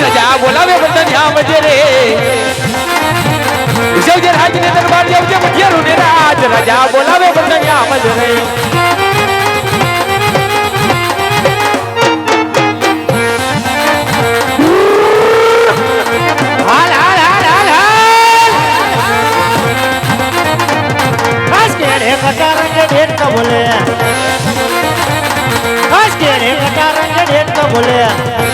રજા બોલાવે બધા ન્યા મજે રે. જવજે રાજને દરબાર, જવજે મઠિયારું ને રાજ. રજા, બોલાવે બધા ન્યા મજે રે. બોલે.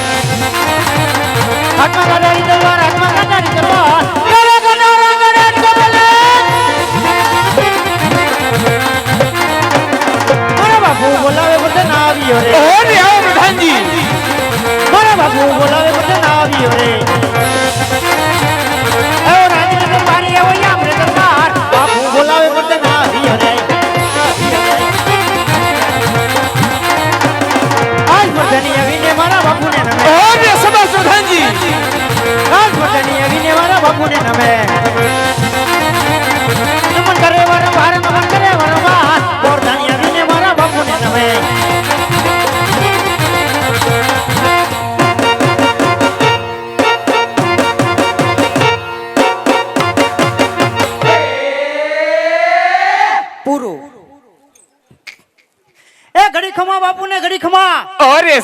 હાથમાં કાઢાડી તલવાર હાથમાં કાઢાડી તલવાર બોલાવે બધે ના આવ્યો રે. ઓ રે આવો પ્રધાનજી. મારા બાપુ બોલાવે બધે ના આવ્યો રે. એ રાજનગર મારી આવો આપણે દરબાર. બાપુ બોલાવે બધે ના આવ્યો રે.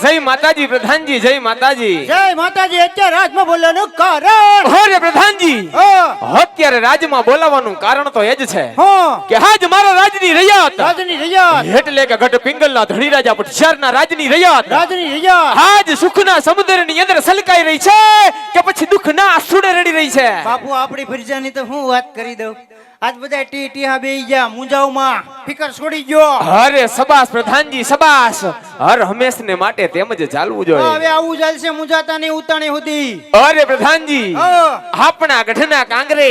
જય માતાજી પ્રધાનજી જય માતાજી. જય માતાજી અત્યારે રાજમાં બોલવાનું કારણ. હરે પ્રધાનજી. હા અત્યારે રાજમાં બોલાવવાનું કારણ તો એ જ છે કે આજ મારા રાજની રૈયાત. રાજની રૈયાત. એટલે કે ગઢ પિંગલના ધણી રાજા પટશિયારના રાજની રૈયાત. રાજની રૈયાત. આજ સુખના સમુદ્રની અંદર સલકાઈ રહી છે કે પછી દુઃખના આસુડે રડી રહી છે? બાપુ આપણી ફરજાની તો હું વાત કરી દઉં. આજ બધા ટી ટી હા બેહી ગયા મુંજાવમાં ફિકર છોડી ગયો. અરે સબાસ પ્રધાનજી સબાસ. હર હંમેશ ને માટે તેમ જ ચાલવું હવે આવું ચાલશે મુંજાતા ની ઉતાણી સુધી. અરે પ્રધાનજી હા. આપણા ગઢના કાંગરે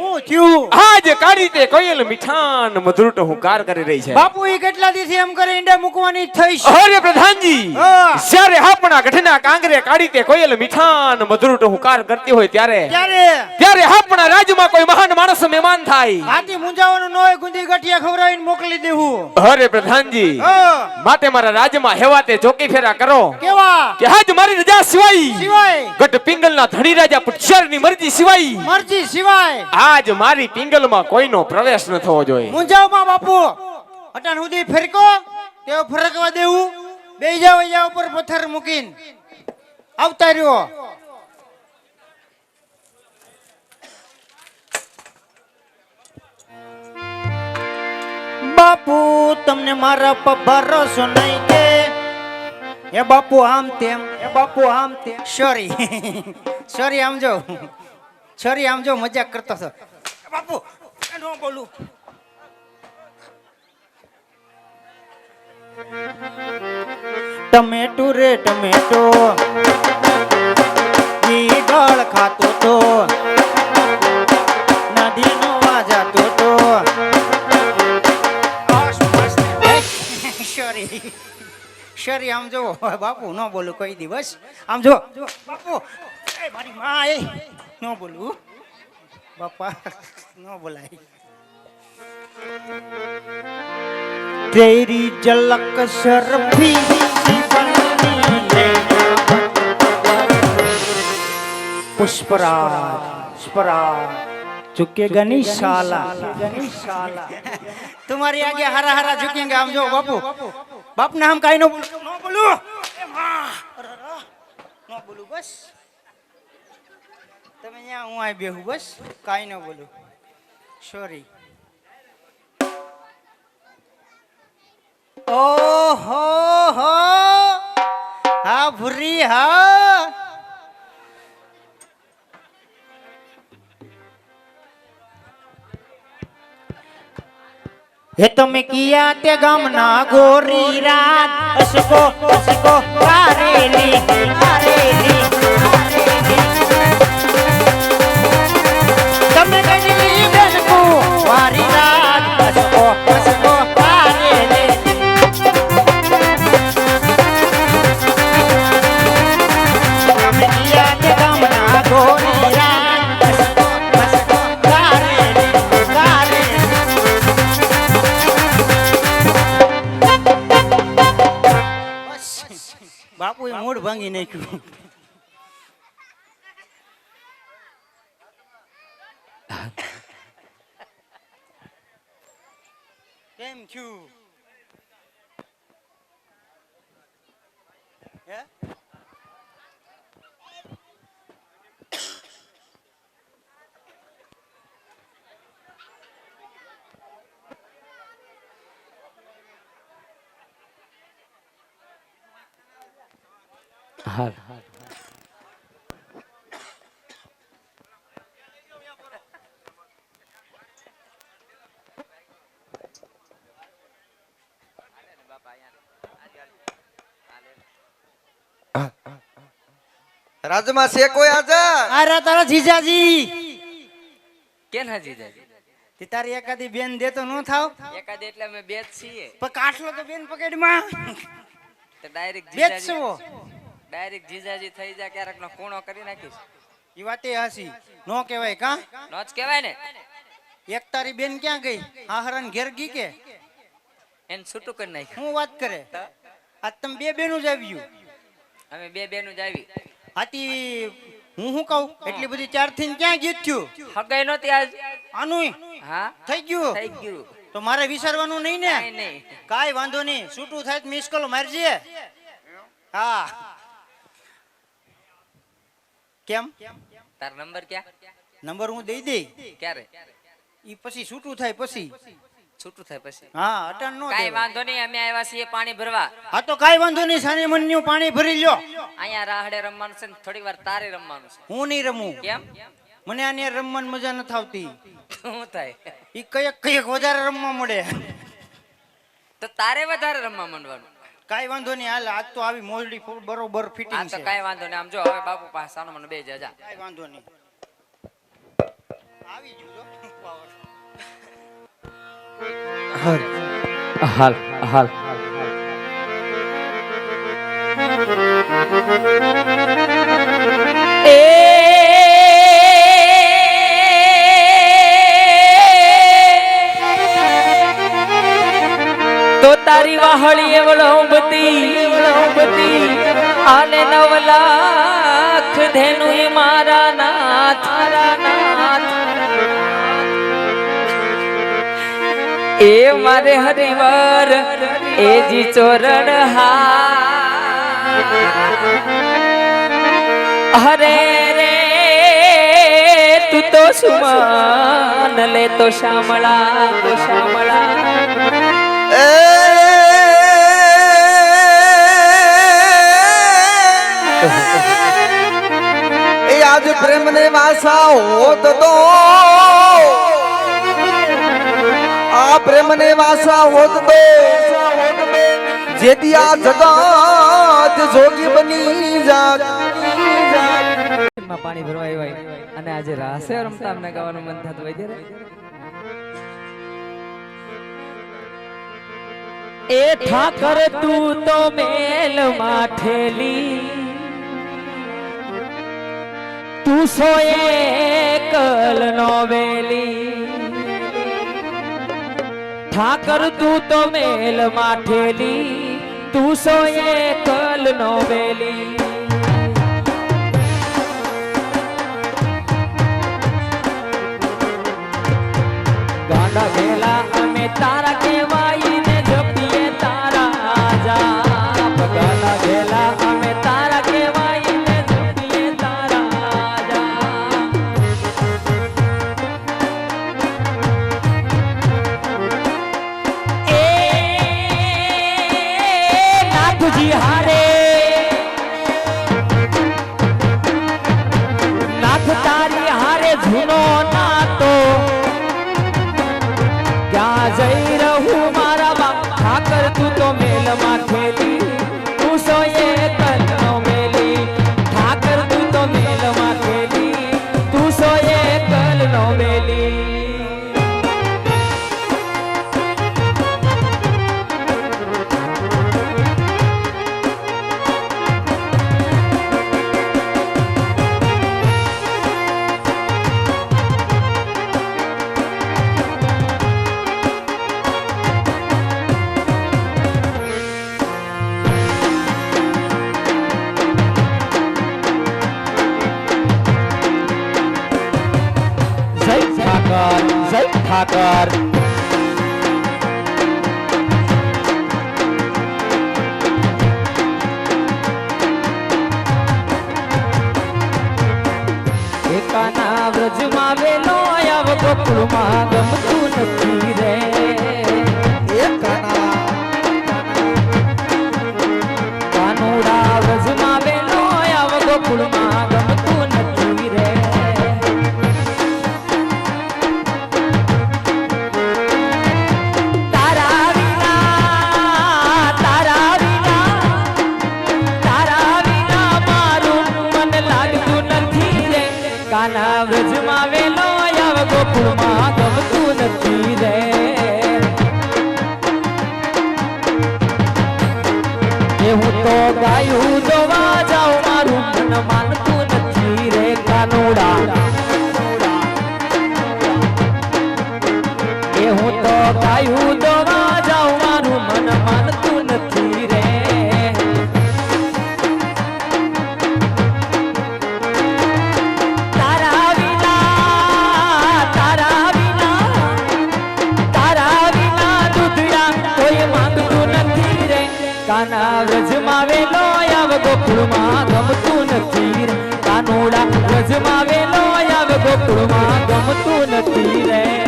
હું થયું આજ કાઢી તે કોયલ મીઠાન મધુર હુંકાર કરી રહી છે. બાપુ એ કેટલા દિવસે એમ કરે ઈંડા મૂકવાની થઈશ અરે પ્રધાનજી જ્યારે આપણા ગઢના કાંગરે કાઢી તે કોયલ મીઠાન મધુર હુંકાર કરતી હોય ત્યારે ત્યારે? ત્યારે આપણા રાજમાં કોઈ મહાન માણસ મહેમાન થાય. હાથી મુંજાવાનું નોય ગુંદી ગઠિયા ખવડાવીને મોકલી દેવું. અરે પ્રધાનજી માટે મારા રાજમાં હેવા તે ચોકી ફેરા કરો. કેવા? કે આજ મારી રજા સિવાય સિવાય? ગઢ પિંગલના ધણી રાજા પુચ્છરની મરજી સિવાય મરજી સિવાય? આજ મારી પિંગલમાં કોઈનો પ્રવેશ ન થવો જોઈએ. મુંજાવમાં બાપુ, અટાણ સુધી ફરકો, તેઓ ફરકવા દેવું. બે જાવ અહીંયા ઉપર પથ્થર મૂકીને. આવતા રહ્યો. બાપુ, તમને મારા પર ભરોસો નહીં કે? એ બાપુ, આમ તેમ. એ બાપુ, આમ તેમ. સોરી સોરી આમ જો. સોરી આમ જો, મજાક કરતો હતો. બાપુ ન બોલું ટમેટું રે ટમેટો ગળ ખાતો તો નદીનો વાજાતો તો સોરી સોરી આમ જો બાપુ ન બોલું કોઈ દિવસ. આમ જો બાપુ. મારી માં એ ન બોલું. બાપા. ન બોલાય तेरी झलक शर्फी पुष्पराज पुष्पराज झुकेगा नहीं साला तुम्हारी आगे हरा हरा झुकेंगे हम जो बापू बाप ने हम काई नो बोलू नो बोलू ए मां अरे रा, नो बोलू बस તમે અહીંયા હું અહીં બેહું બસ કાંઈ ન બોલું સોરી ઓહો, હો. હા, ભૂરી, હા. હે તમે કિયા તે ગામના ગોરી રાત? અસકો અસકો કારેલી કારેલી રાજમાં છે કોઈ હાજર? અરે રા તારા જીજાજી. કેના જીજાજી? તે તારી એકાદી બેન દે તો નો થાવ. એકાદી એટલે અમે બે જ છીએ. પણ કાટલો તો બેન પકડમાં. તો ડાયરેક્ટ જીજાજી ડાયરેક્ટ જીજાજી થઈ જાય ક્યારેક નો ખૂણો કરી નાખીશ. ઈ વાતે હાસી. નો કહેવાય કા? નો જ કહેવાય ને. એક તારી બેન ક્યાં ગઈ? હાહરાન ઘેર ગઈ કે? એને છૂટું કરી નાખ્યું. હું વાત કરે? આજ તમે બે બેનું જ આવ્યું. અમે બે બેનું જ આવી આથી હું શું કહું? એટલી બધી ચારથી ક્યાં ગીત થયું? હગાઈ નો આજ. આનું હા. થઈ ગયું? થઈ ગયું. તો મારે વિચારવાનું નહીં ને? કાઈ વાંધો નહીં. છૂટું થાય મિસ કોલ મારજે હા. કેમ? તાર નંબર ક્યાં? નંબર હું દઈ દઈ. ક્યારે? ઈ પછી છૂટું થાય પછી. છૂટું થાય પછી. હા અટન નો કાઈ વાંધો નહીં અમે આવ્યા છીએ પાણી ભરવા. હા તો કાઈ વાંધો નહીં સાની મનનું પાણી ભરી લ્યો. અહીંયા રાહડે રમવાનું છે ને થોડી વાર તારે રમવાનું છે. હું નહીં રમું. કેમ? મને આની રમવાની મજા નથી આવતી. શું થાય? ઈ કયક કયક વધારે રમવા મળે. તો તારે વધારે રમવા માંડવાનું. કાઈ વાંધો નહીં હાલ આજ તો આવી મોજડી બરોબર આ ફિટિંગ તો કાઈ વાંધો નહીં આમ જો હવે બાપુ પાસે સાનો મને બે જજા કાઈ વાંધો નહીં. આવી ગયું જો. હાલ હાલ તો તારી વાહળી એવળંબતી આને નવ લાખ ધેનુ મારા નાથ મારા નાથ એ મારે હરિવાર, એ જી ચોરણ હા હરે રે, તું તો સુમાન, લે તો શામળા તો શામળા. એ આજ પ્રેમ ને વાસા હોત તો આ પ્રેમ ને વાસા હોત તો જેથી આ જગત જોગી બની જાત. માં પાણી ભરવા આવ્યા અને આજે રાસે રમતા અમને ગાવાનું મન થતું હોય ત્યારે એ ઠાકર તું તો મેલ માઠેલી. તું સો કલ નોવેલી ઠાકર, તું તો મેલ માઠેલી. તું સો એ કલ નોવેલી ગાંડા ભેલા અમે તારા કહેવાઈને નાથજી હારે નાથ જય ઠાકર. કાના વ્રજમાં વેલો આવ ગોકુળમાં ગમતું કાનુડા એ હું તો ગાયું ગમતું નથી રે.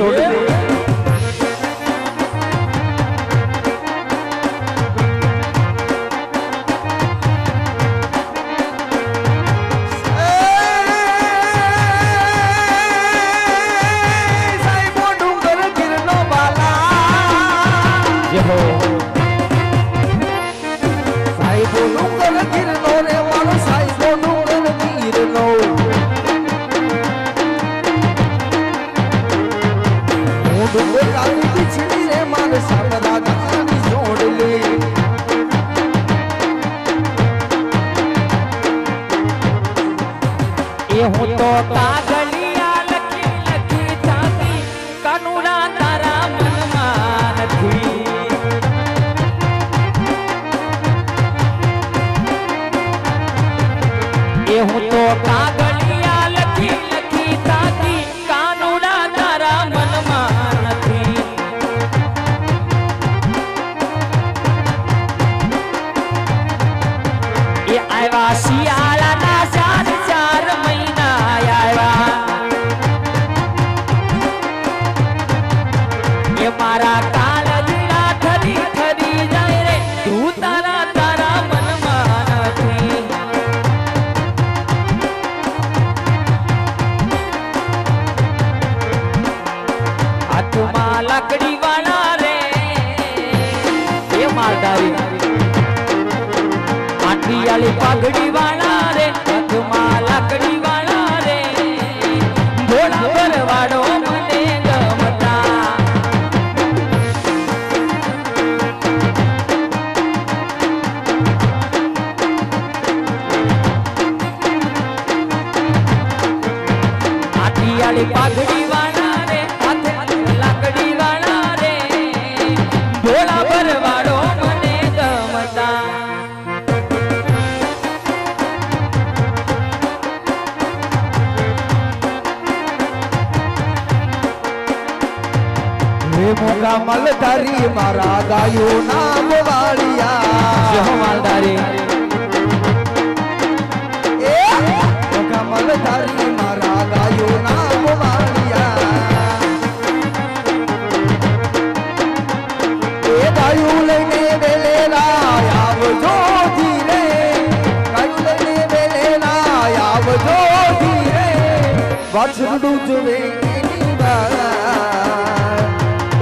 so yeah. એ હું તો કાગળ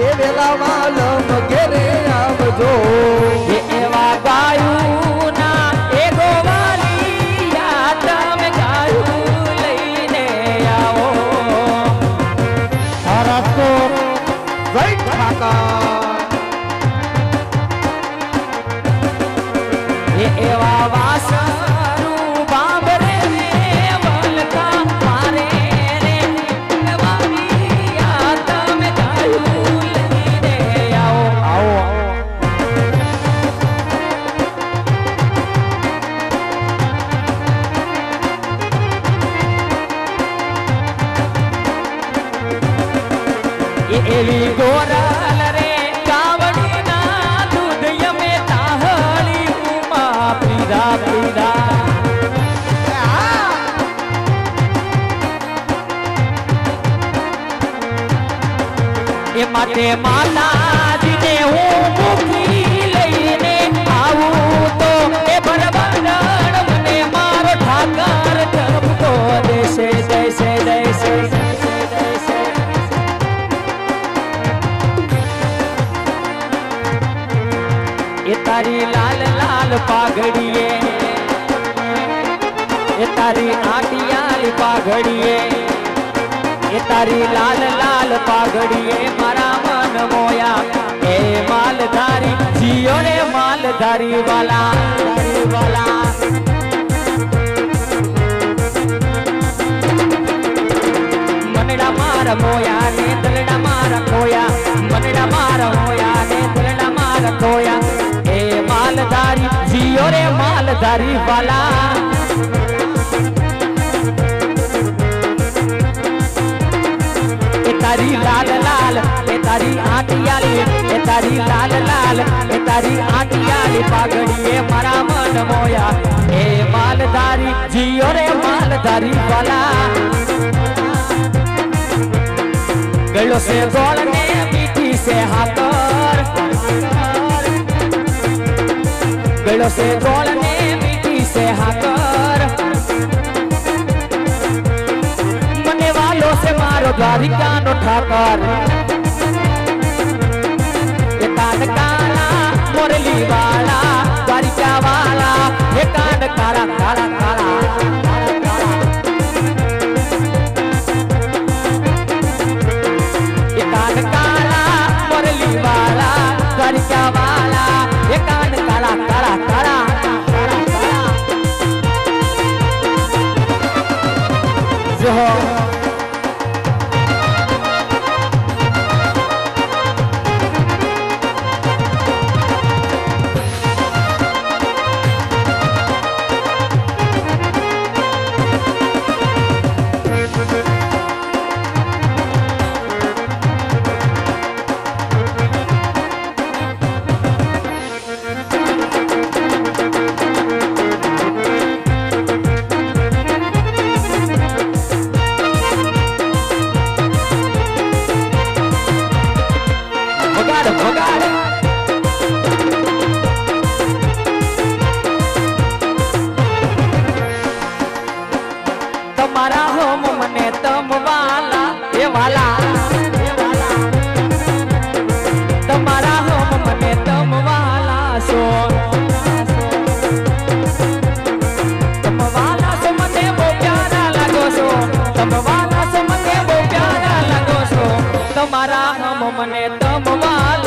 એ વેલા વાલમ ઘેરે આવજો. એવા ગાયું માટે માતાજીને હું મુખી લઈને આવું તો એ બરબરડ મને મારો ઠાકર ધબકો દેશે દેશે દેશે. એ તારી લાલ લાલ પાઘડીએ, એ તારી આટિયાલ પાઘડીએ. તારી લાલ લાલ પાઘડીએ મારા મન મોયા. એ માલધારી જીઓ રે માલધારી વાલા વાલા મનડા મારા મોયા ને દલડા મારા ખોયા. મનડા મારા મોયા ને દલડા મારા ખોયા. એ માલધારી જીઓ રે માલધારી વાલા તારી લાલ લાલ, એ તારી આટિયાલી, એ તારી લાલ લાલ, એ તારી આટિયાલી પાઘડીએ મારા મન મોયા. એ માલધારી, જીઓ રે માલધારી વાલા. ગળો સે ગોળ ને મીઠી સે હાકર. ગળો સે ગોળ ને મીઠી સે હાકર. સે નો ઠાકર. એ કાન કાળા મોરલી વાળા દ્વારિકા વાળા એ કાન કાળા કાળા કાળા. તમારા મને તમવાલ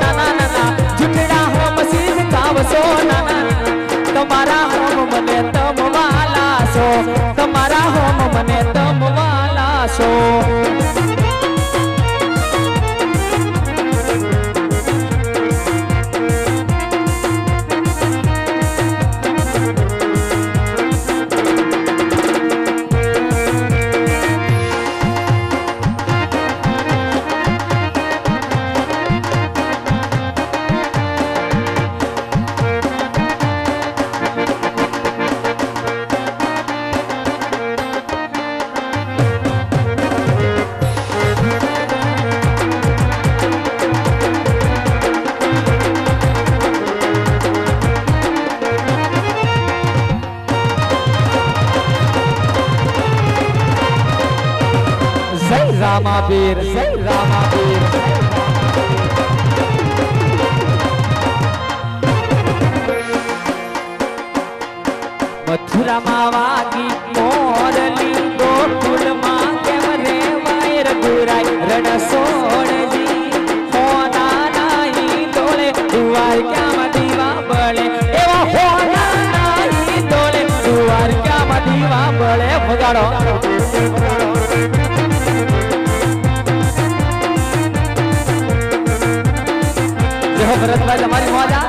નાના નાના. જુઠડા હો મસીદ કાવસો નાના તમારા હમ મને બળે વગાડો જો ભરતભાઈ, તમારી મોજા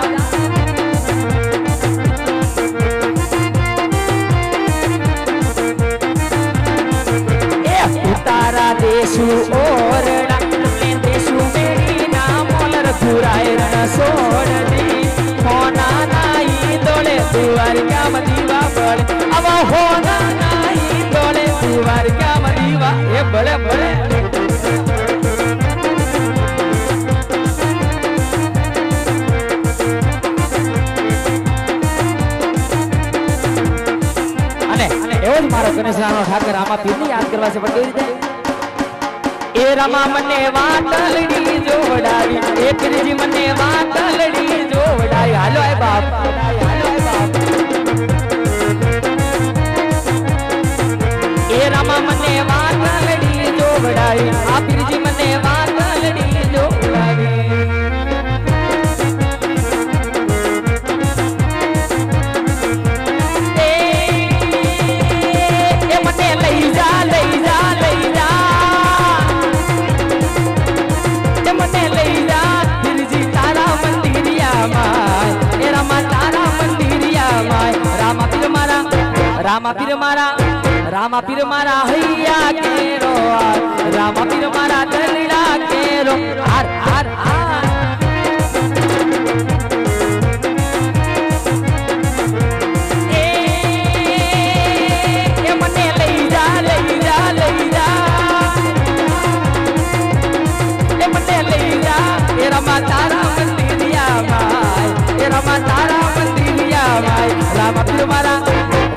એ ઉતારા દેશુ ઓરડા ને દેશુ મેરી ના મોલર ધુરાય રણ સોડની હોના નાઈ દોડે દ્વારકા મદીવા બળે આવા હોના નાઈ ક્યાં દ્વારકા મદીવા એ ભલે ભલે મારો યાદ કરવા છે એ રમા મને વાતલડી જોડાવી એ ત્રીજી મને વાતલડી રામા પીર મારા, રામા પીર મારા હૈયા કેરો. રામા પીર મારા દલડા કેરો, હાર હાર હાર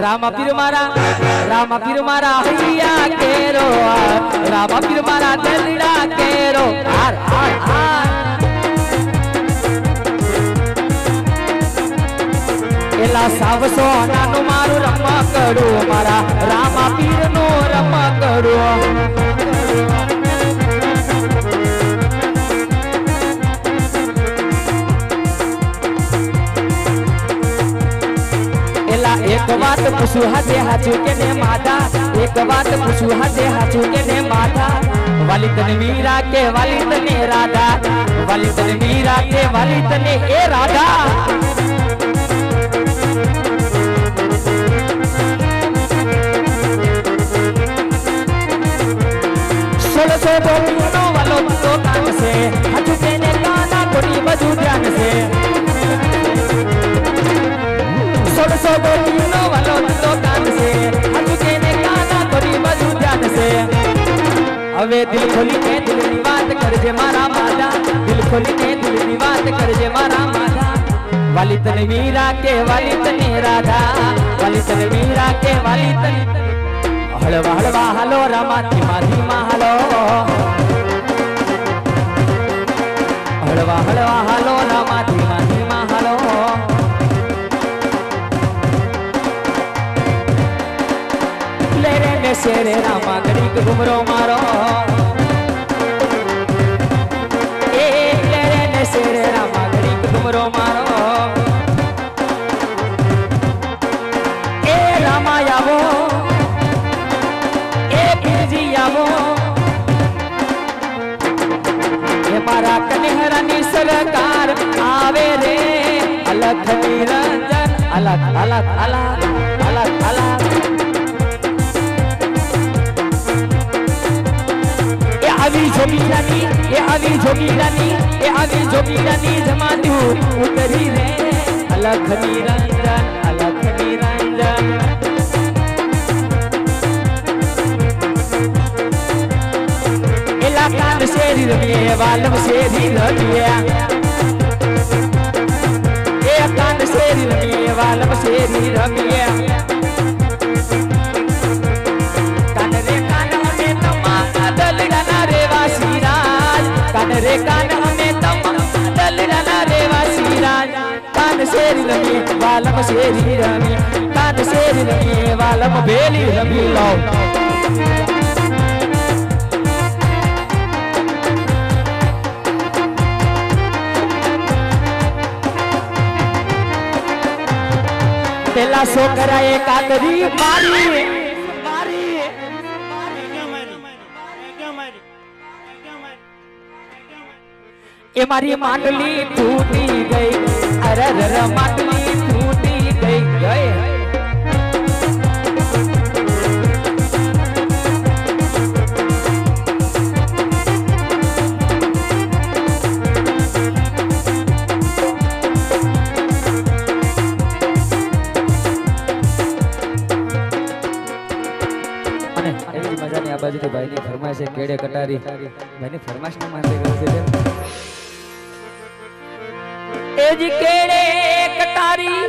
રામા પીર મારા, રામા પીર મારા હૈયા કેરો. રામા પીર મારા દલડા કેરો હાર હાર હાર એલા સાવસો નાનું મારું રમવા કરું મારા રામા પીરનું એક વાત પૂછું હાથે હાચું કે ને માતા એક વાત પૂછું હાથે હાચું કે ને માતા વાલી તને મીરા કે વાલી તને રાધા? વાલી મીરા કે વાલી એ રાધા? સોળસો ગોપીનો દિલ ખોલીને દિલની વાત કરજે મારા માતા દિલ ખોલીને દિલની વાત કરજે મારા માતા વાલી તને મીરા કે વાલી તને રાધા. વાલી તને મીરા કે વાલી તને હળવા હળવા હાલો રામા ધીમા ધીમા હાલો. હળવા હળવા હાલો રામા ધીમા ધીમા હાલો. ને શેરે રામા, ઘડીક ઘુમરો મારો. રે ને શેરે રામા ઘડીક એ રામા આવો. એ પીરજી આવો. એ મારા આવે રે. અલખ. શેરી રમીએ વાલમ શેરી રમીએ એ કાન શેરી રમીએ વાલમ શેરી રમીએ કાન શેરી રમી વાલમ શેરી રમી કાન શેરી રમી વાલમ ભેલી રમી લાવ પેલા છોકરાએ કાતરી મારી મારી એ મારી માટલી તૂટી ગઈ અરે અરે માટલી તૂટી ગઈ ગઈ અને એવી જ મજાની આ તો ભાઈની ફરમાઈશ છે કેડે કટારી. ભાઈની ફરમાઈશના માટે ગાવું છે? એ જ કેડે કટારી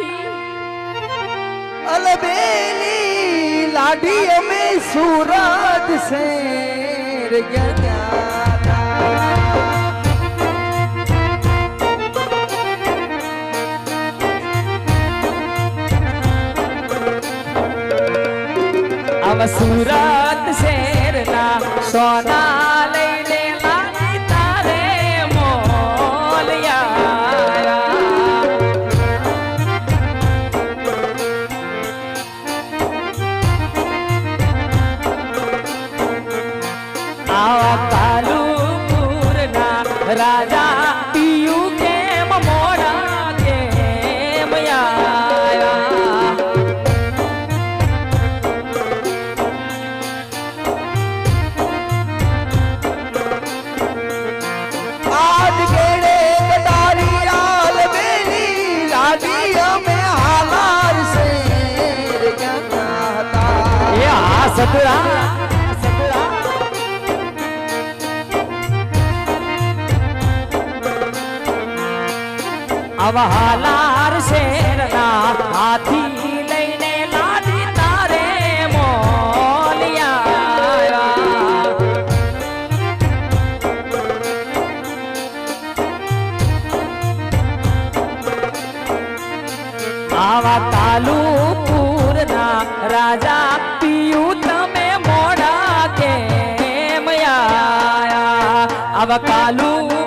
અલબેલી લાડી અમે સુરત શેર ગયા આવ સુરત શેરના સોના આવા હાલાર શેરના હાથી લઈને લાડી તારે મોલિયા આવા તાલુપુરના રાજા પિયું તમે મોડા કેમ આવા કાલુપુરના